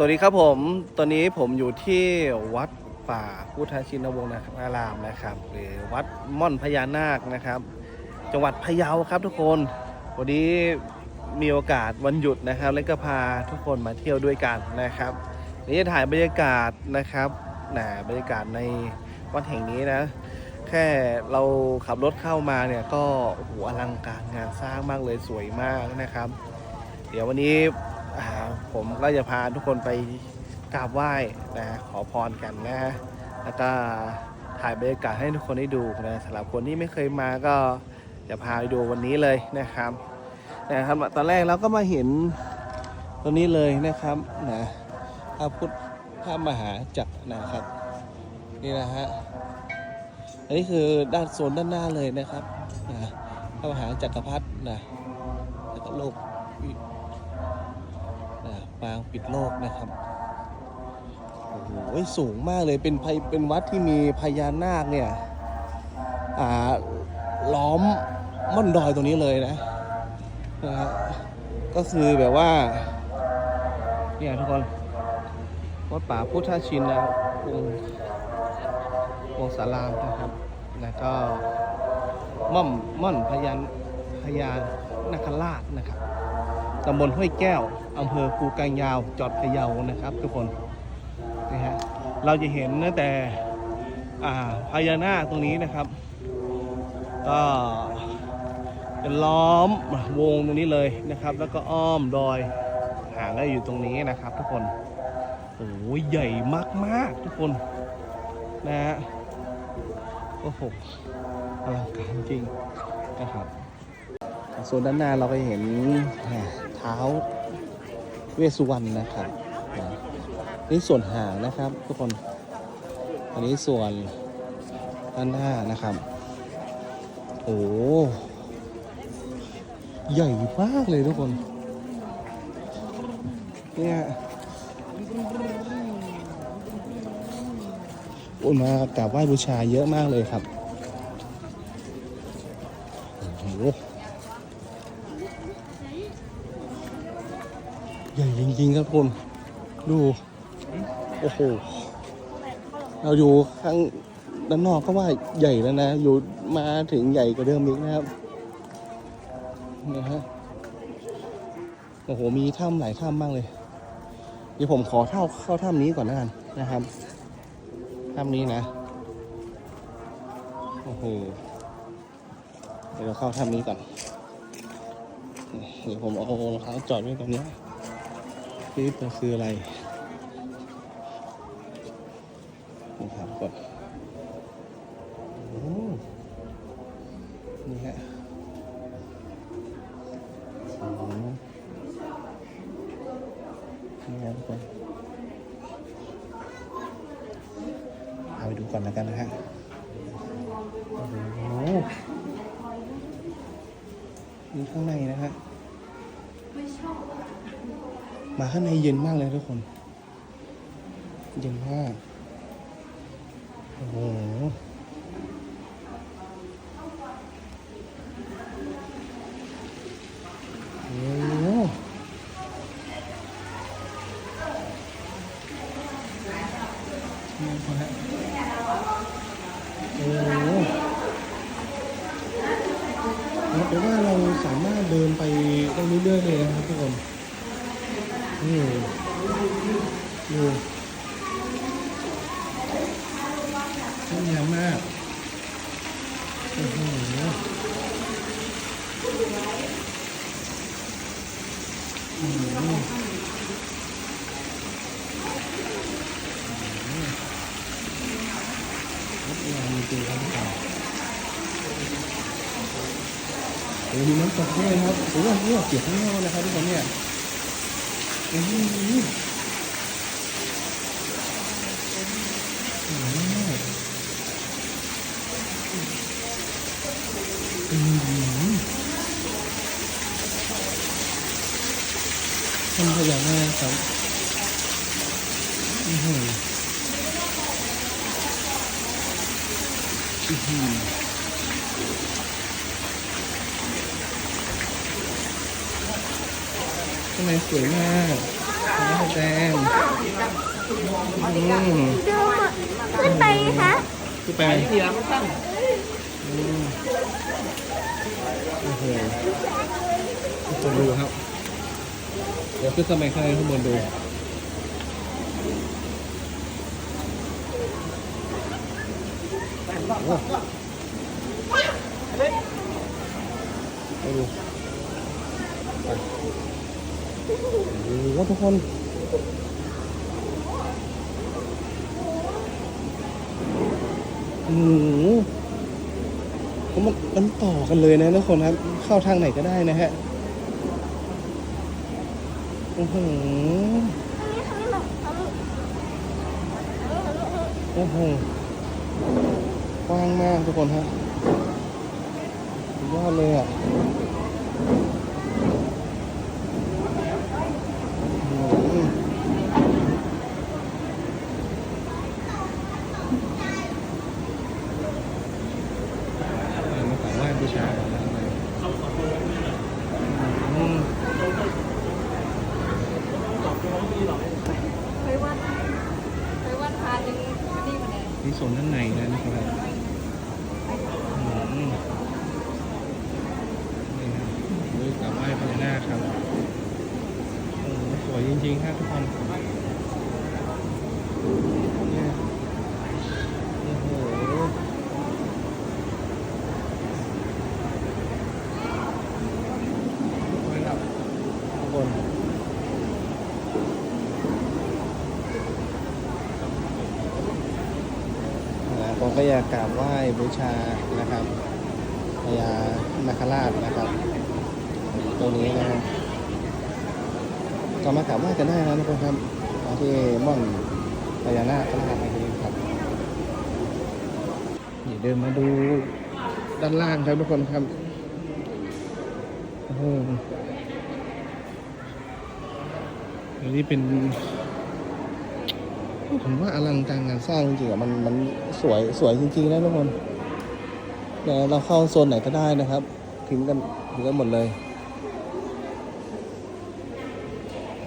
สวัสดีครับผม ตอนนี้ผมอยู่ที่วัดป่าพุทธชินวงศ์นะครับอารามนะครับ หรือวัดม่อนพญานาคนะครับ จังหวัดพะเยาครับทุกคน วันนี้มีโอกาสวันหยุดนะครับ และก็พาทุกคนมาเที่ยวด้วยกันนะครับนี่จะถ่ายบรรยากาศนะครับนะบรรยากาศในวัดแห่งนี้นะ แค่เราขับรถเข้ามาเนี่ยก็โอ้โหอลังการงานสร้างมากเลยสวยมากนะครับ เดี๋ยววันนี้ ผมก็จะพาทุกคนไปกราบไหว้นะขอพรกันนะฮะแล้วก็ถ่ายบรรยากาศให้ทุกคนได้ดูนะสำหรับคนที่ไม่เคยมาก็จะพาไปดูวันนี้เลยนะครับนะครับตอนแรกเราก็มาเห็นตรงนี้เลยนะครับนะพระพุทธพระมหาจักรนะครับ นี่นะฮะอันนี้คือด้านโซนด้านหน้าเลยนะครับนะพระมหาจักรพรรดินะแล้วก็โลก ปางปิดโลกนะครับโอ้โหสูงมากเลยเป็นเป็นวัดที่มีพญานาคเนี่ยอ่าล้อมม่อนดอยตรงนี้เลยนะนะฮะก็คือแบบว่าเนี่ยทุกคนวัดป่าพุทธชินนะวงวงสารามนะครับ แล้วก็ม่อมม่อนพญานพญานาคราชนะครับตำบลห้วยแก้ว อำเภอภูกางยาวจอดพะเยานะครับ ทุกคนนะฮะเราจะเห็นตั้งแต่อ่าพญานาคตรงนี้นะครับ ก็เป็นล้อมวงตรงนี้เลยนะครับ แล้วก็อ้อมดอยหางก็อยู่ตรงนี้นะครับ ทุกคนโอ้ยใหญ่มากๆ ทุกคนนะฮะโอ้โหอลังการจริงนะครับส่วนด้านหน้าเราก็เห็นเท้า เวสุวรรณนะครับนี่ส่วนหางนะครับทุกคน อันนี้ส่วนด้านหน้านะครับ โอ้ใหญ่มากเลยทุกคน เนี่ยโอ้มากราบไหว้บูชาเยอะมากเลยครับ โอ้โห ใหญ่ จริงครับทุกคน ดู โอ้โห เราอยู่ข้างด้านนอกก็ว่าใหญ่แล้วนะ อยู่มาถึงใหญ่กว่าเดิมอีกนะครับนะฮะโอ้โห มีถ้ำหลายถ้ำมากเลย เดี๋ยวผมขอเข้าเข้าถ้ำนี้ก่อนนะกันนะครับ ถ้ำนี้นะ โอ้โห เดี๋ยวเราเข้าถ้ำนี้ก่อน เดี๋ยวผมเอารองเท้าจอดไว้ตรงนี้ ยนี่มันคืออะไรนี่ครับก่อนโอ้นี่ฮะโอ้นี่ครับทุกคนเอาไปดูก่อนแล้วกันนะฮะโอ้โหนี่ข้างในนะฮะ มาข้างในเย็นมากเลยทุกคน เย็นมาก โอ้โห โอ้โหนี่นะฮะโอ้โหแปลว่าเราสามารถเดินไปได้เรื่อยๆเลยนะครับทุกคน นี่ดูสวยงามมากโอ้โหโอ้โหงดงามจ ริงๆครับทุกคนโอ้โหมีน้ำตกด้วยครับโอ้โหนี่เปียกข้างนอกนะครับทุกคนเนี่ยโอ้โหอืมอืม ท่านพญานาคครับอือหืออือหือข้างในสวยมากน้ำแดงอืมขึ้นไปคะขึ้นไปเสียมันตั้ง โอ้โหจะดูครับ เดี๋ยวขึ้นสมัยข้างในข้างบนดูโอ้ไปดูไปโอ้โหทุกคนอืม ผมมันมันต่อกันเลยนะทุกคนครับ เข้าทางไหนก็ได้นะฮะอือหือโอ้โหกว้างมากทุกคนฮะยอดเลยอะอืมมาขอไหว้บูชาก่อนนะอืม เคยวัดเคยวัดพาจึงนี่มาเลย นี่โซนด้านในนะนะครับอืมนี่ครับดูกราบไหว้พญานาคครับโอ้โหสวยจริงๆครับทุกคนเนี่ยโอ้โหสวยครับทุกคน นะผม ก็อยากกราบไหว้บูชานะครับพญานาคราชนะครับตัวนี้นะฮะก็มากราบไหว้กันได้นะทุกคนครับที่ม่อนพญานาคราชอันนี้ครับนี่เดินมาดูด้านล่างครับทุกคนครับโอ้โหอันนี้เป็น ผมว่าอลังการงานสร้างจริงๆอะมันมันสวยสวยจริงๆนะทุกคนแต่เราเข้าโซนไหนก็ได้นะครับถึงกันถึงกันหมดเลย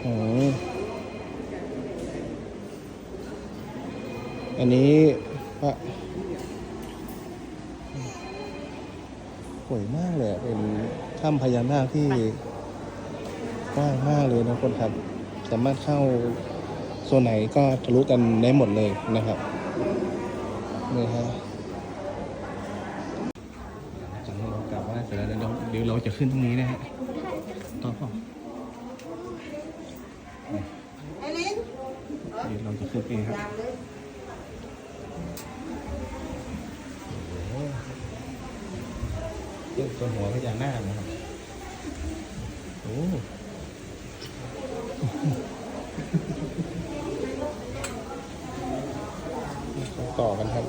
โอ้อันนี้พระสวยมากเลยเป็นถ้ำพญานาคที่กว้างมากเลยนะคนครับ สามารถเข้า โซนไหนก็ทะลุกันได้หมดเลยนะครับนี่ฮะจากนั้นเรากลับว่าเสร็จแล้วเดี๋ยวเราเดี๋ยวเราจะขึ้นตรงนี้นะฮะต่อเปล่าเดี๋ยวเราจะขึ้นเองครับโอ้โหเรื่องตัวหัวพญานาคนะครับโอ้ ต่อกันครับ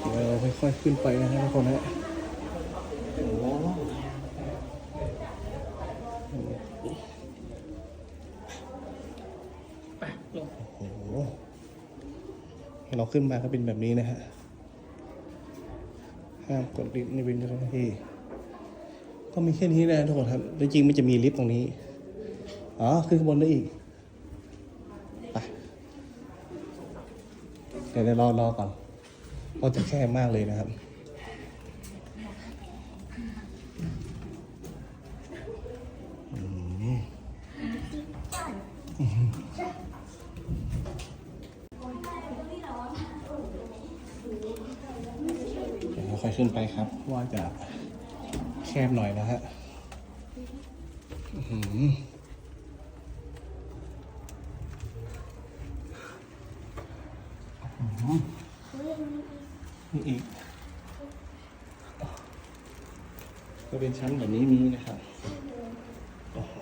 เดี๋ยวเราค่อยๆขึ้นไปนะฮะทุกคนฮะโอ้โหโอ้โหเราขึ้นมาก็เป็นแบบนี้นะฮะ ห้ามกดลิฟต์ในวินเจ้าหน้าที่ก็มีแค่นี้นะทุกคนครับ จริงๆมันจะมีลิฟต์ตรงนี้ อ๋อ ขึ้นข้างบนได้อีก ไป เดี๋ยวเดี๋ยวรอรอก่อนเพราะจะแคบมากเลยนะครับ เดี๋ยวค่อยขึ้นไปครับเพราะว่าจะแคบหน่อยนะฮะอื้อหือ นี่อีก ก็เป็นชั้นแบบนี้มีนะครับโอ้โห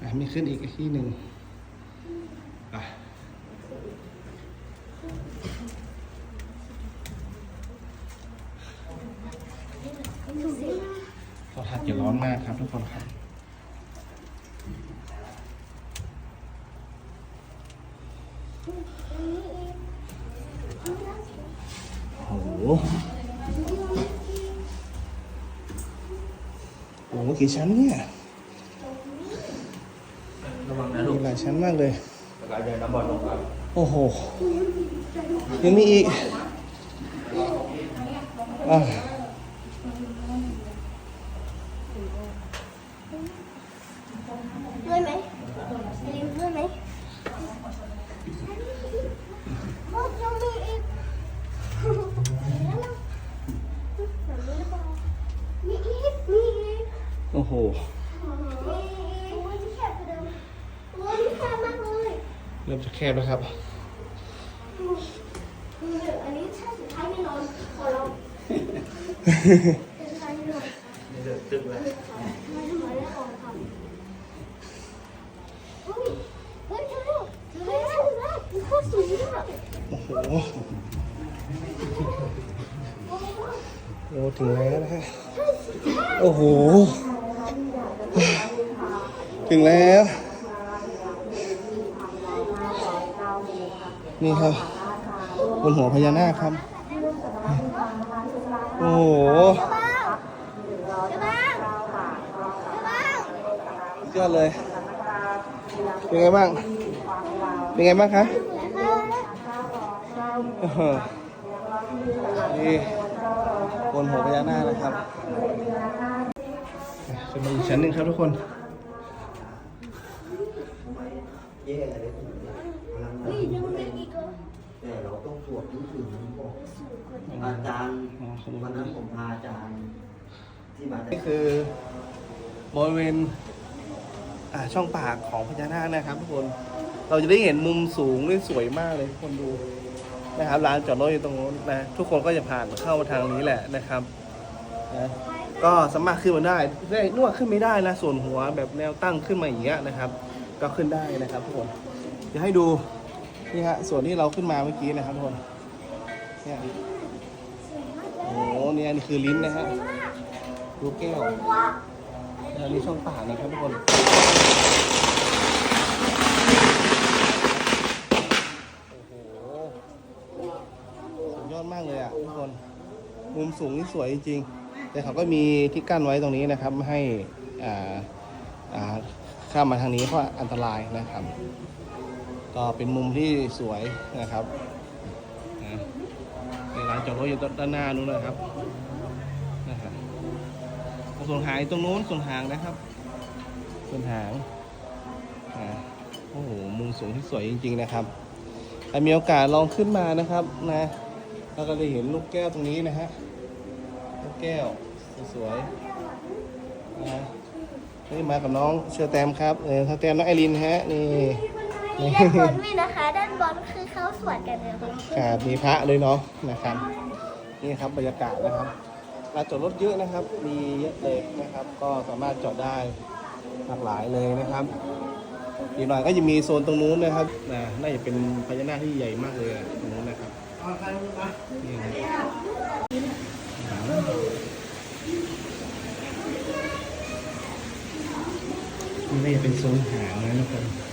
อะมีขึ้นอีกที่หนึ่งอะเขาทัดจะร้อนมากครับทุกคนครับ กี่ชั้นเนี่ยระวังนะลูมีกหลายชั้นมากเลยสกายเดินน้ำบอลลงครับโอ้โห ยังมีอีกอะด้วยไหมลิมด้วยไหมโอ้ยังมีอีกมีอีก มีอีก โอ้โห มีอีกโอ้ยนี่แคบกว่าเดิมโอ้ยนี่แคบมากเลย เริ่ม จะแคบแล้วครับอันนี้ใช่สุดท้ายแน่นอนขอเราสุดท้ายแน่นอนนี่เดินตึกแล้วไม่ทำไมได้ออกทำเฮ้ยเฮ้ยเจอแล้วเจอแล้วเจอแล้วมันโคตรสูงอะโอ้โหโอ้ถึงแล้วนะฮะ โอ้โห ถึงแล้ว นี่ครับ บนหัวพญานาคครับ โอ้โหยอดเลย เป็นไงบ้าง เป็นไงบ้างคะโอ้โหนี่บนหัวพญานาคนะครับจะมีอีกชั้นหนึ่งครับทุกคน วดรู้สึกบอกอาจารย์วันนั้นผมพาอาจารย์ ที่มานี่คือบริเวณช่องปากของพญานาคนะครับทุกคน เราจะได้เห็นมุมสูงนี่สวยมากเลยทุกคนดูนะครับร้านจอดรถอยู่ตรงนู้นนะทุกคนก็จะผ่านเข้ามาทางนี้แหละนะครับนะก็สามารถขึ้นมาได้ได้นวดขึ้นไม่ได้นะส่วนหัวแบบแนวตั้งขึ้นมาอย่างเงี้ยนะครับ ก็ขึ้นได้นะครับทุกคนจะให้ดู นี่ฮะส่วนที่เราขึ้นมาเมื่อกี้นะครับทุกคนเนี่ยโอ้โหเนี่ยนี่คือลิ้นนะฮะลูแก้วแล้วนี่ช่องปากนะครับทุกคนโอ้โหสุดยอดมากเลยอะทุกคนมุมสูงนี่สวยจริงๆแต่เขาก็มีที่กั้นไว้ตรงนี้นะครับไม่ให้อ่าอ่าข้ามมาทางนี้เพราะอันตรายนะครับ ก็เป็นมุมที่สวยนะครับนะในร้านจอดรถอยู่ด้านหน้านู้นนะครับนะครับส่วนหางอยู่ตรงนู้นส่วนหางนะครับ ส่วนหางอ่าโอ้โหมุมสูงที่สวยจริง ๆ นะครับถ้ามีโอกาสลองขึ้นมานะครับนะเราก็จะเห็นลูกแก้วตรงนี้นะฮะลูกแก้วสวยๆนะนี่มากับน้องเชอร์แตมครับเออเชอแตมน้องไอรินฮะนี่ ด้านบนนี่นะคะ ด้านบนคือเขาสวดกันเลยครับมีพระด้วยเนาะนะครับ นี่ครับบรรยากาศนะครับลานจอดรถเยอะนะครับ มีเยอะเลยนะครับ ก็สามารถจอดได้หลากหลายเลยนะครับอีกหน่อยก็จะมีโซนตรงนู้นนะครับนะน่าจะเป็นพญานาคที่ใหญ่มากเลยอะตรงนู้นนะครับนี่ครับนี่จะเป็นโซนหางนะทุกคนบ้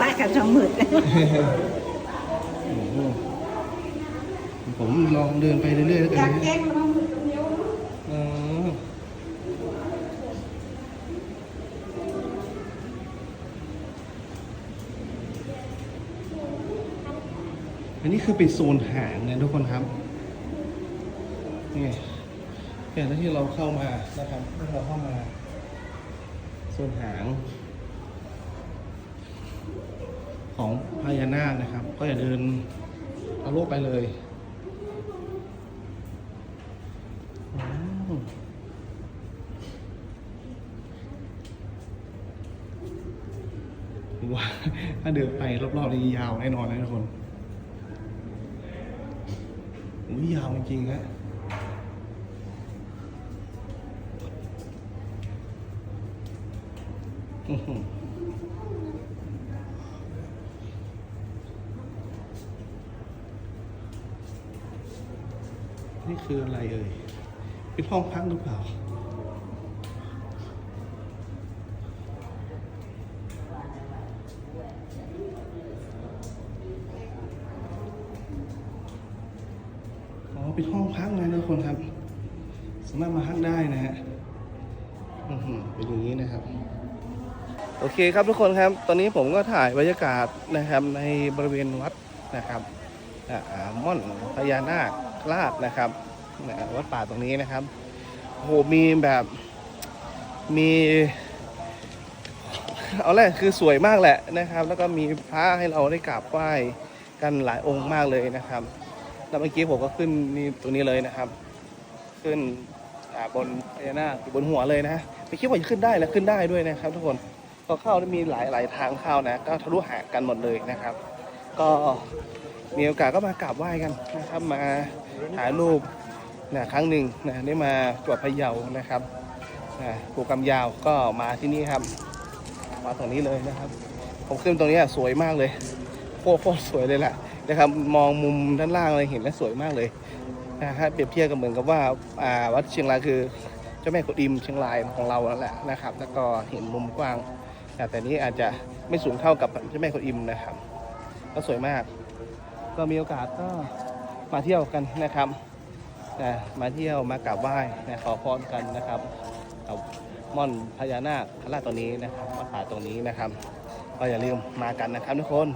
ป้ากันช่องมืดโอ้โหผมลองเดินไปเรื่อยๆแล้วกันจากนะแก้งมามืดตรงนี้อ๋ออันนี้คือเป็นโซนหางนะทุกคนครับ นี่อย่างที่เราเข้ามานะครับที่เราเข้ามาโซนหาง ของพญานาคนะครับ ก็อย่าเดินเอาโลกไปเลยว้าวว้าวถ้าเดินไปรอบๆนี้ยาวแน่นอนนะทุกคนอุ้ยยาวจริงๆฮะอือหือ นี่ คืออะไรเอ่ย เป็นห้องพักหรือเปล่า อ๋อ เป็นห้องพักนะทุกคนครับ สามารถมาพักได้นะฮะเป็นอย่างนี้นะครับ โอเคครับทุกคนครับ ตอนนี้ผมก็ถ่ายบรรยากาศนะครับในบริเวณวัดนะครับอ่าม่อนพญานาคราชนะครับ นะวัดป่าตรงนี้นะครับโหมีแบบมีเอาแรกคือสวยมากแหละนะครับ แล้วก็มีพระให้เราได้กราบไหว้กันหลายองค์มากเลยนะครับ แล้วเมื่อกี้ผมก็ขึ้นนี่ตรงนี้เลยนะครับ ขึ้นบนพญานาคบนหัวเลยนะไม่คิดว่าจะขึ้นได้แล้วขึ้นได้ด้วยนะครับ ทุกคนก็เข้ามีหลายหลายทางเข้านะ ก็ทะลุหากันหมดเลยนะครับ ก็มีโอกาสก็มากราบไหว้กันนะครับ มาถ่ายรูป นะครั้งหนึ่งนะได้มาจวดพะเยานะครับนะภูกำยาวก็มาที่นี่ครับ มาตรงนี้เลยนะครับ ผมขึ้นตรงนี้สวยมากเลยโคตรสวยเลยแหละนะครับมองมุมด้านล่างเลยเห็นแล้วสวยมากเลยนะฮะเปรียบเทียบกับเหมือนกับว่าอ่าวัดเชียงรายคือเจ้าแม่กุฎิมเชียงรายของเรานั่นแหละนะครับ แล้วก็เห็นมุมกว้าง แต่แต่นี้อาจจะไม่สูงเท่ากับเจ้าแม่กุฎอิมนะครับ ก็สวยมาก ก็มีโอกาสก็มาเที่ยวกันนะครับ นะมาเที่ยวมากราบไหว้นะขอพรกันนะครับกับม่อนพญานาคขราชตัวนี้นะครับวัดป่าตรงนี้นะครับ ก็อย่าลืมมากันนะครับทุกคน